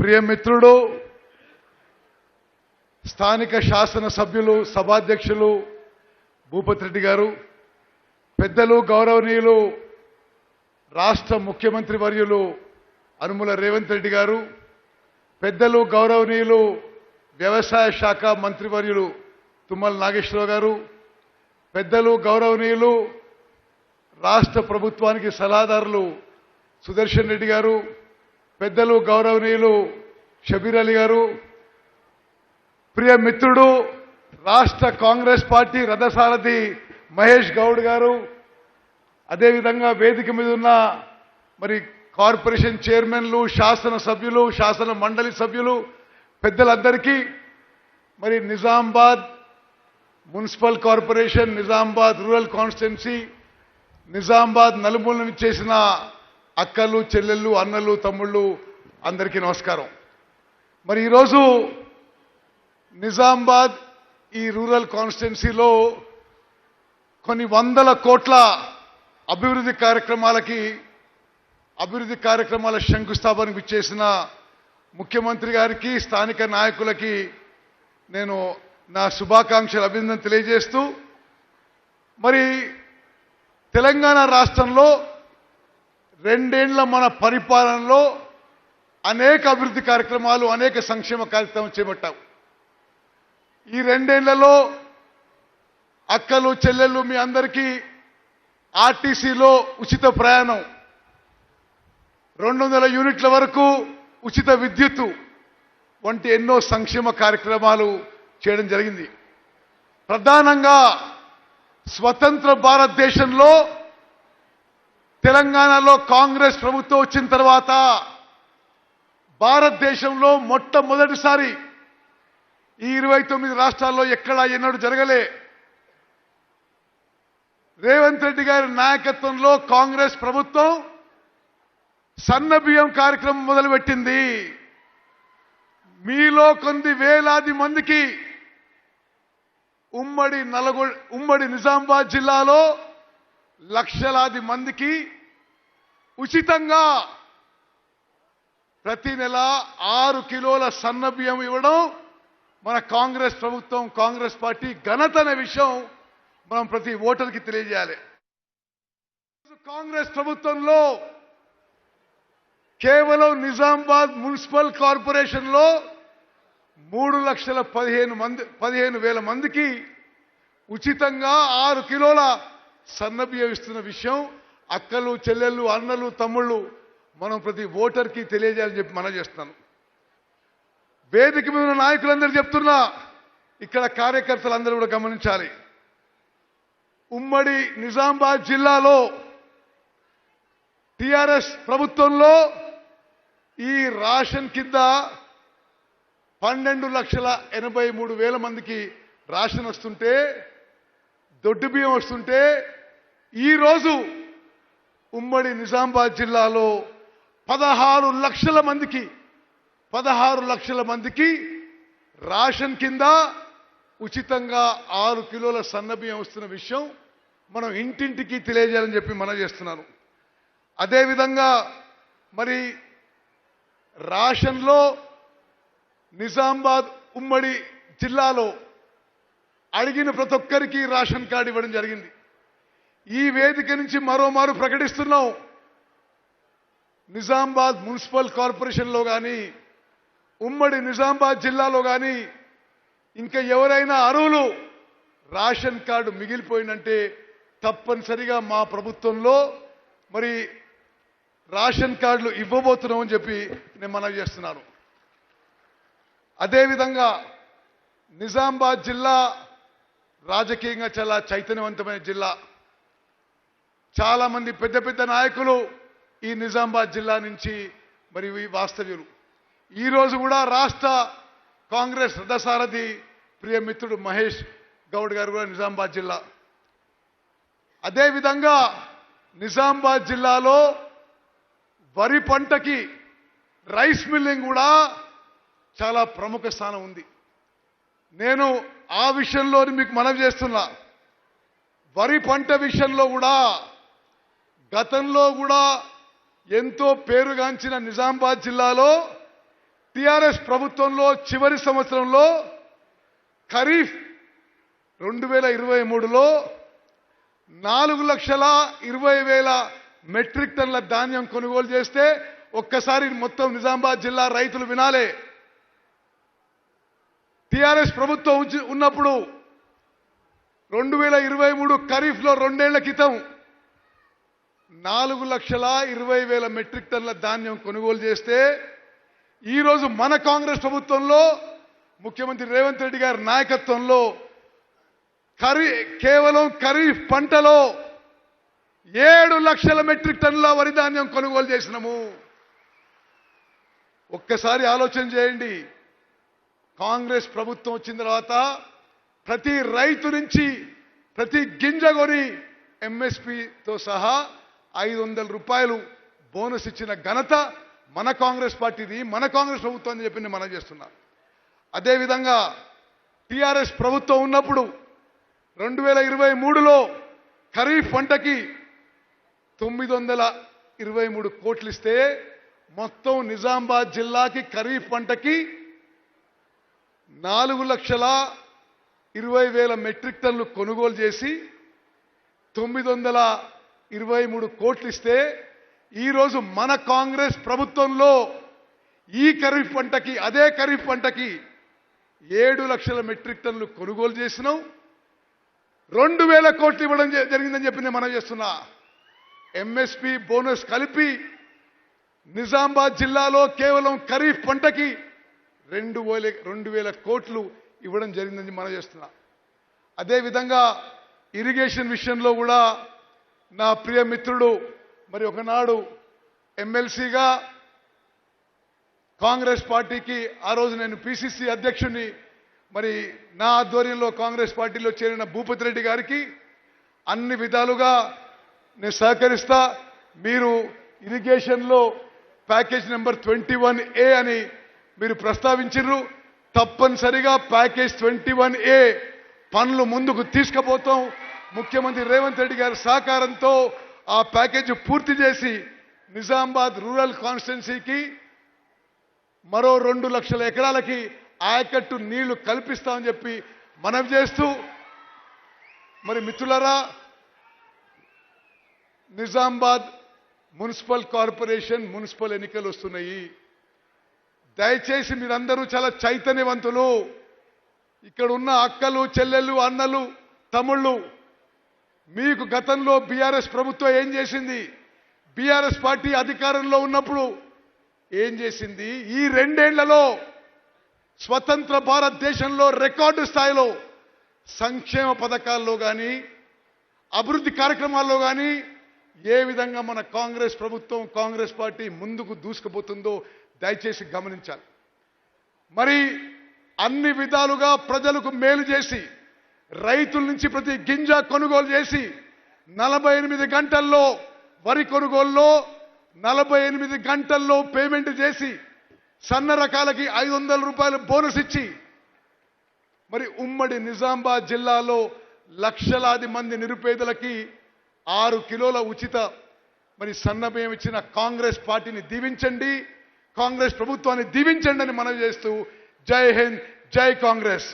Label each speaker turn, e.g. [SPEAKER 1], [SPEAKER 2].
[SPEAKER 1] ప్రియమిత్రుడు స్థానిక శాసన సభ్యులు సభాధ్యక్షులు భూపతి రెడ్డి గారు పెద్దలు గౌరవనీయులు రాష్ట్ర ముఖ్యమంత్రి వర్యులు అనుముల రేవంత్ రెడ్డి గారు పెద్దలు గౌరవనీయులు వ్యవసాయ శాఖ మంత్రివర్యులు తుమ్మల నాగేశ్వరరావు గారు పెద్దలు గౌరవనీయులు రాష్ట్ర ప్రభుత్వానికి సలహాదారులు సుదర్శన్ రెడ్డి గారు పెద్దలు గౌరవనీయులు షబీర్ అలీ గారు ప్రియ మిత్రుడు రాష్ట్ర కాంగ్రెస్ పార్టీ రథసారథి మహేష్ గౌడ్ గారు అదేవిధంగా వేదిక మీద ఉన్న మరి కార్పొరేషన్ చైర్మన్లు శాసన సభ్యులు శాసన మండలి సభ్యులు పెద్దలందరికీ మరి Nizamabad municipal corporation Nizamabad rural constituency Nizamabad నలుమూల నుంచి చేసిన అక్కలు చెల్లెళ్ళు అన్నలు తమ్ముళ్ళు అందరికీ నమస్కారం. మరి ఈరోజు నిజామాబాద్ ఈ రూరల్ కాన్స్టిట్యున్సీలో కొన్ని వందల కోట్ల అభివృద్ధి కార్యక్రమాలకి అభివృద్ధి కార్యక్రమాల శంకుస్థాపనకు ఇచ్చేసిన ముఖ్యమంత్రి గారికి స్థానిక నాయకులకి నేను నా శుభాకాంక్షలు అభినందన తెలియజేస్తూ మరి తెలంగాణ రాష్ట్రంలో రెండేళ్ళ మన పరిపాలనలో అనేక అభివృద్ధి కార్యక్రమాలు అనేక సంక్షేమ కార్యక్రమాలు చేపట్టాం. ఈ రెండేళ్ళలో అక్కలు చెల్లెళ్ళు మీ అందరికీ ఆర్టీసీలో ఉచిత ప్రయాణం. రెండు వందల యూనిట్ల వరకు ఉచిత విద్యుత్తు వంటి ఎన్నో సంక్షేమ కార్యక్రమాలు చేయడం జరిగింది. ప్రధానంగా స్వతంత్ర భారతదేశంలో తెలంగాణలో కాంగ్రెస్ ప్రభుత్వం వచ్చిన తర్వాత భారతదేశంలో మొట్టమొదటిసారి ఈ ఇరవై తొమ్మిది రాష్ట్రాల్లో ఎక్కడా ఎన్నడూ జరగలే. రేవంత్ రెడ్డి గారి నాయకత్వంలో కాంగ్రెస్ ప్రభుత్వం సన్న బియ్యం కార్యక్రమం మొదలుపెట్టింది. మీలో కొన్ని వేలాది మందికి ఉమ్మడి నల్గొ ఉమ్మడి నిజామాబాద్ జిల్లాలో లక్షలాది మందికి ఉచితంగా ప్రతి నెల ఆరు కిలోల సన్న బియ్యం ఇవ్వడం మన కాంగ్రెస్ ప్రభుత్వం కాంగ్రెస్ పార్టీ ఘనత అనే విషయం మనం ప్రతి ఓటర్కి తెలియజేయాలి. కాంగ్రెస్ ప్రభుత్వంలో కేవలం నిజామాబాద్ మున్సిపల్ కార్పొరేషన్లో మూడు లక్షల పదిహేను మంది పదిహేను వేల మందికి ఉచితంగా ఆరు కిలోల సన్నబియ్యం ఇస్తున్న విషయం అక్కలు చెల్లెళ్ళు అన్నలు తమ్ముళ్ళు మనం ప్రతి ఓటర్కి తెలియజేయాలని చెప్పి మనం చేస్తున్నాను. వేదిక మీద ఉన్న నాయకులందరూ చెప్తున్నా ఇక్కడ కార్యకర్తలందరూ కూడా గమనించాలి. ఉమ్మడి నిజామాబాద్ జిల్లాలో టిఆర్ఎస్ ప్రభుత్వంలో ఈ రాషన్ కింద పన్నెండు లక్షల ఎనభై మూడు వేల మందికి రాషన్ వస్తుంటే దొడ్డు బియ్యం వస్తుంటే ఈరోజు ఉమ్మడి నిజామాబాద్ జిల్లాలో పదహారు లక్షల మందికి పదహారు లక్షల మందికి రాషన్ కింద ఉచితంగా ఆరు కిలోల సన్నబియ్యం వస్తున్న విషయం మనం ఇంటింటికి తెలియజేయాలని చెప్పి మనం చేస్తున్నాను. అదేవిధంగా మరి రాషన్లో నిజామాబాద్ ఉమ్మడి జిల్లాలో అడిగిన ప్రతి ఒక్కరికి రేషన్ కార్డు ఇవ్వడం జరిగింది. ఈ వేదిక నుంచి మరోమారు ప్రకటిస్తున్నాం. నిజామాబాద్ మున్సిపల్ కార్పొరేషన్లో కానీ ఉమ్మడి నిజామాబాద్ జిల్లాలో కానీ ఇంకా ఎవరైనా అర్హులు రేషన్ కార్డు మిగిలిపోయిందంటే తప్పనిసరిగా మా ప్రభుత్వంలో మరి రేషన్ కార్డులు ఇవ్వబోతున్నామని చెప్పి నేను మనవి చేస్తున్నాను. అదేవిధంగా నిజామాబాద్ జిల్లా రాజకీయంగా చాలా చైతన్యవంతమైన జిల్లా. చాలా మంది పెద్ద పెద్ద నాయకులు ఈ నిజామాబాద్ జిల్లా నుంచి మరి ఈ వాస్తవ్యులు. ఈరోజు కూడా రాష్ట్ర కాంగ్రెస్ రథసారథి ప్రియమిత్రుడు మహేష్ గౌడ్ గారు కూడా నిజామాబాద్ జిల్లా. అదేవిధంగా నిజామాబాద్ జిల్లాలో వరి పంటకి రైస్ మిల్లింగ్ కూడా చాలా ప్రముఖ స్థానం ఉంది. నేను ఆ విషయంలో మీకు మనవి చేస్తున్నా. వరి పంట విషయంలో కూడా గతంలో కూడా ఎంతో పేరుగాంచిన నిజామాబాద్ జిల్లాలో టిఆర్ఎస్ ప్రభుత్వంలో చివరి సంవత్సరంలో ఖరీఫ్ రెండు వేల ఇరవై మూడులో నాలుగు లక్షల ఇరవై వేల మెట్రిక్ టన్ల ధాన్యం కొనుగోలు చేస్తే ఒక్కసారి మొత్తం నిజామాబాద్ జిల్లా రైతులు వినాలే. టిఆర్ఎస్ ప్రభుత్వం ఉన్నప్పుడు రెండు వేల ఇరవై మూడు ఖరీఫ్లో రెండేళ్ళ క్రితం నాలుగు లక్షల ఇరవై వేల మెట్రిక్ టన్ల ధాన్యం కొనుగోలు చేస్తే ఈరోజు మన కాంగ్రెస్ ప్రభుత్వంలో ముఖ్యమంత్రి రేవంత్ రెడ్డి గారి నాయకత్వంలో ఖరీ కేవలం ఖరీఫ్ పంటలో ఏడు లక్షల మెట్రిక్ టన్నుల వరి ధాన్యం కొనుగోలు చేసినాము. ఒక్కసారి ఆలోచన చేయండి. కాంగ్రెస్ ప్రభుత్వం వచ్చిన తర్వాత ప్రతి రైతు నుంచి ప్రతి గింజ కొని ఎంఎస్పితో సహా ఐదు వందల రూపాయలు బోనస్ ఇచ్చిన ఘనత మన కాంగ్రెస్ పార్టీది మన కాంగ్రెస్ ప్రభుత్వం అని చెప్పి నేను మనం చేస్తున్నా. అదేవిధంగా టీఆర్ఎస్ ప్రభుత్వం ఉన్నప్పుడు రెండు వేల ఇరవై మూడులో ఖరీఫ్ పంటకి తొమ్మిది వందల ఇరవై మూడు కోట్లు ఇస్తే మొత్తం నిజామాబాద్ జిల్లాకి ఖరీఫ్ పంటకి నాలుగు లక్షల ఇరవై వేల మెట్రిక్ టన్లు కొనుగోలు చేసి తొమ్మిది వందల ఇరవై మూడు కోట్లు ఇస్తే ఈరోజు మన కాంగ్రెస్ ప్రభుత్వంలో ఈ ఖరీఫ్ పంటకి అదే ఖరీఫ్ పంటకి ఏడు లక్షల మెట్రిక్ టన్నులు కొనుగోలు చేసినాం. రెండు వేల కోట్లు ఇవ్వడం జరిగిందని చెప్పి నేను మనం చేస్తున్నా. ఎంఎస్పి బోనస్ కలిపి నిజామాబాద్ జిల్లాలో కేవలం ఖరీఫ్ పంటకి రెండు వేల రెండు వేల కోట్లు ఇవ్వడం జరిగిందని మనం చేస్తున్నా. అదేవిధంగా ఇరిగేషన్ విషయంలో కూడా నా ప్రియ మిత్రుడు మరి ఒకనాడు ఎమ్మెల్సీగా కాంగ్రెస్ పార్టీకి ఆ రోజు నేను పిసిసి అధ్యక్షుని మరి నా ఆధ్వర్యంలో కాంగ్రెస్ పార్టీలో చేరిన భూపతి రెడ్డి గారికి అన్ని విధాలుగా నేను సహకరిస్తా. మీరు ఇరిగేషన్లో package number twenty one A అని మీరు ప్రస్తావించారు తప్పనిసరిగా ప్యాకేజ్ ట్వంటీ వన్ ఏ పనులు ముందుకు తీసుకుపోతాం. ముఖ్యమంత్రి రేవంత్ రెడ్డి గారి సహకారంతో ఆ ప్యాకేజ్ పూర్తి చేసి నిజామాబాద్ రూరల్ కాన్స్టిట్యున్సీకి మరో రెండు లక్షల ఎకరాలకి ఆయకట్టు నీళ్ళు కల్పిస్తామని చెప్పి మనవి చేస్తూ మరి మిత్రులరా నిజామాబాద్ మున్సిపల్ కార్పొరేషన్ మున్సిపల్ ఎన్నికలు వస్తున్నాయి. దయచేసి మీరందరూ చాలా చైతన్యవంతులు. ఇక్కడ ఉన్న అక్కలు చెల్లెళ్ళు అన్నలు తమ్ముళ్ళు మీకు గతంలో బీఆర్ఎస్ ప్రభుత్వం ఏం చేసింది? బీఆర్ఎస్ పార్టీ అధికారంలో ఉన్నప్పుడు ఏం చేసింది? ఈ రెండేళ్ళలో స్వతంత్ర భారతదేశంలో రికార్డు స్థాయిలో సంక్షేమ పథకాల్లో కానీ అభివృద్ధి కార్యక్రమాల్లో కానీ ఏ విధంగా మన కాంగ్రెస్ ప్రభుత్వం కాంగ్రెస్ పార్టీ ముందుకు దూసుకుపోతుందో దయచేసి గమనించాలి. మరి అన్ని విధాలుగా ప్రజలకు మేలు చేసి రైతుల నుంచి ప్రతి గింజ కొనుగోలు చేసి నలభై ఎనిమిది గంటల్లో వరి కొనుగోలులో నలభై ఎనిమిది గంటల్లో పేమెంట్ చేసి సన్న రకాలకి ఐదు వందల రూపాయలు బోనస్ ఇచ్చి మరి ఉమ్మడి నిజామాబాద్ జిల్లాలో లక్షలాది మంది నిరుపేదలకి ఆరు కిలోల ఉచిత మరి సన్నబియ్యం ఇచ్చిన కాంగ్రెస్ పార్టీని దీవించండి కాంగ్రెస్ ప్రభుత్వాన్ని దీవించండి అని మనవి చేస్తూ జై హింద్ జై కాంగ్రెస్.